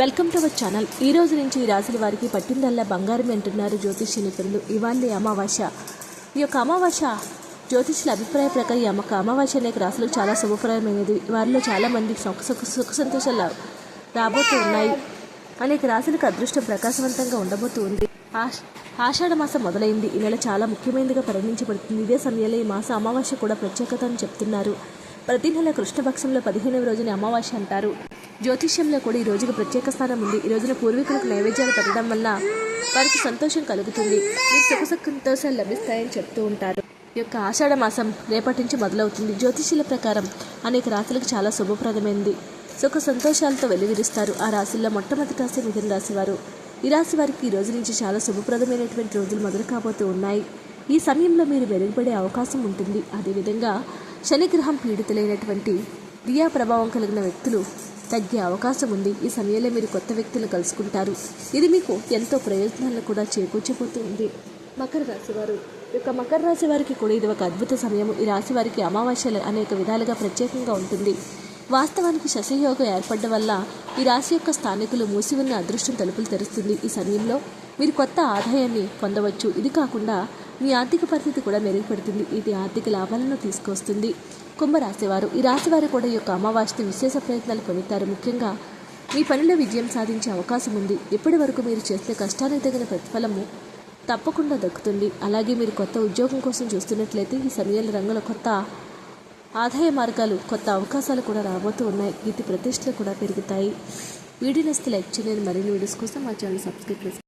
Welcome to our channel. ఈ రోజు నుంచి ఈ రాశుల వారికి పట్టిందల్లా బంగారం అంటున్నారు జ్యోతిష్య నిపుణులు ఇవాళ అమావాస్య. ఈ యొక్క అమావాస్య జ్యోతిష్యుల అభిప్రాయ ప్రకారం ఈ అమ్మక అమావాస్య అనేక రాశులకు చాలా శుభప్రాయమైనది. వారిలో చాలా సుఖ సుఖ సుఖ సంతోషాలు రాబోతూ ఉన్నాయి. అనేక రాశులకు అదృష్టం ప్రకాశవంతంగా ఉండబోతూ ఉంది. ఆష్ ఆషాఢ మాసం మొదలైంది. ఈ నెల చాలా ముఖ్యమైనదిగా పరిగణించబడుతుంది. ఇదే సమయంలో ఈ మాస అమావాస్య కూడా ప్రత్యేకత అని చెప్తున్నారు. ప్రతి నెల కృష్ణపక్షంలో పదిహేనవ రోజుని అమావాస్య అంటారు. జ్యోతిష్యంలో కూడా ఈ రోజుకు ప్రత్యేక స్థానం ఉంది. ఈ రోజున పూర్వీకులకు నైవేద్యాలు పెట్టడం వల్ల వారికి సంతోషం కలుగుతుంది. మీకు సుఖ సంతోషాలు లభిస్తాయని చెప్తూ ఉంటారు. ఈ యొక్క ఆషాఢ మాసం రేపటి నుంచి మొదలవుతుంది. జ్యోతిష్యుల ప్రకారం అనేక రాశులకు చాలా శుభప్రదమైంది. సుఖ సంతోషాలతో వెలువిరుస్తారు ఆ రాశుల్లో మొట్టమొదటి రాశి మిథున రాశివారు ఈ రాశి వారికి ఈ రోజు నుంచి చాలా శుభప్రదమైనటువంటి రోజులు మొదలు కాబోతూ ఉన్నాయి. ఈ సమయంలో మీరు మెరుగుపడే అవకాశం ఉంటుంది. అదేవిధంగా శనిగ్రహం పీడితులైనటువంటి దియా ప్రభావం కలిగిన వ్యక్తులు తగ్గే అవకాశం ఉంది. ఈ సమయంలో మీరు కొత్త వ్యక్తులు కలుసుకుంటారు. ఇది మీకు ఎంతో ప్రయోజనాలను కూడా చేకూర్చబోతూ ఉంది. మకర రాశి వారు. ఈ యొక్క మకర రాశి వారికి కూడా ఇది ఒక అద్భుత సమయం ఈ రాశి వారికి అమావాస్యలు అనేక విధాలుగా ప్రత్యేకంగా ఉంటుంది. వాస్తవానికి శశయోగం ఏర్పడడం వల్ల ఈ రాశి యొక్క స్థానికులు మూసి ఉన్న అదృష్టం తలుపులు తెరుస్తుంది ఈ సమయంలో. మీరు కొత్త ఆదాయాన్ని పొందవచ్చు. ఇది కాకుండా మీ ఆర్థిక పరిస్థితి కూడా మెరుగుపడుతుంది. ఇది ఆర్థిక లాభాలను తీసుకొస్తుంది కుంభరాశివారు. ఈ రాశివారు కూడా ఈ యొక్క అమావాస్యని విశేష ప్రయత్నాలు పొందుతారు ముఖ్యంగా మీ పనిలో విజయం సాధించే అవకాశం ఉంది. ఇప్పటి వరకు మీరు చేస్తే కష్టానికి తగిన ప్రతిఫలము తప్పకుండా దక్కుతుంది. అలాగే మీరు కొత్త ఉద్యోగం కోసం చూస్తున్నట్లయితే ఈ సమయంలో రంగుల కొత్త ఆదాయ మార్గాలు కొత్త అవకాశాలు కూడా రాబోతూ ఉన్నాయి. కీర్తి ప్రతిష్టలు కూడా పెరుగుతాయి. వీడియో నస్తే లైక్ చేయండి. మరిన్ని వీడియోస్ కోసం మా ఛానల్ సబ్స్క్రైబ్ చేసుకోండి.